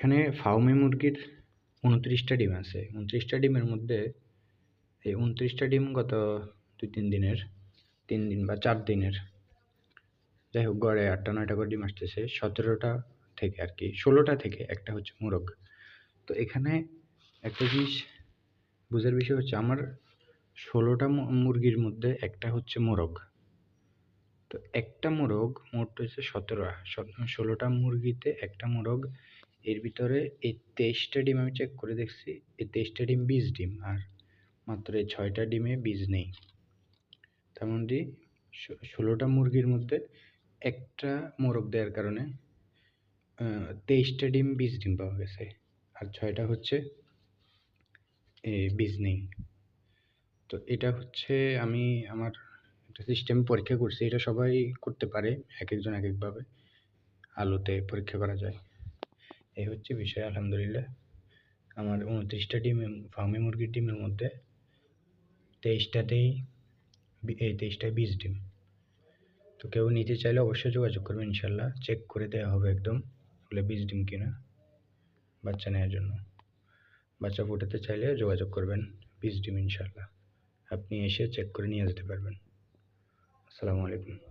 এখানে ফাউমি মুরগির উনত্রিশটা ডিম আছে। উনত্রিশটা ডিমের মধ্যে এই উনত্রিশটা ডিম গত দুই তিন দিনের, তিন দিন বা চার দিনের। যাই হোক, গড়ে আটটা, নয়টা করে ডিম আসতেছে। সতেরোটা থেকে আর কি, ষোলোটা থেকে একটা হচ্ছে মোরগ। তো এখানে একটা জিনিস বোঝার বিষয় হচ্ছে আমার ষোলোটা মুরগির মধ্যে একটা হচ্ছে মোরগ। তো একটা মোরগ মোট হচ্ছে সতেরো ষোলোটা মুরগিতে একটা মোরগ এর ভিতরে এই তেইশটা ডিম আমি চেক করে দেখছি, এই তেইশটা ডিম বীজ ডিম, আর মাত্র এই ছয়টা ডিমে বীজ নেই। তার মধ্যে ষোলোটা মুরগির মধ্যে একটা মোরগ দেওয়ার কারণে তেইশটা ডিম বীজ ডিম পাওয়া গেছে, আর ছয়টা হচ্ছে বীজ নেই। তো এটা হচ্ছে আমি আমার একটা সিস্টেম পরীক্ষা করছি, এটা সবাই করতে পারে, এক একজন এক একভাবে আলোতে পরীক্ষা করা যায়। এই হচ্ছে বিষয়, আলহামদুলিল্লাহ। আমার উনত্রিশটা ডিম, ফার্মি মুরগির ডিমের মধ্যে তেইশটাতেই এই তেইশটায় বিশ ডিম। তো কেউ নিতে চাইলে অবশ্যই যোগাযোগ করবে ইনশাল্লাহ। চেক করে দেওয়া হবে একদম, বলে বীজ ডিম কিনা, বাচ্চা নেওয়ার জন্য। বাচ্চা ফোটাতে চাইলে যোগাযোগ করবেন, বীজ ডিম ইনশাল্লাহ। আপনি এসে চেক করে নিয়ে যেতে পারবেন। আসসালামু আলাইকুম।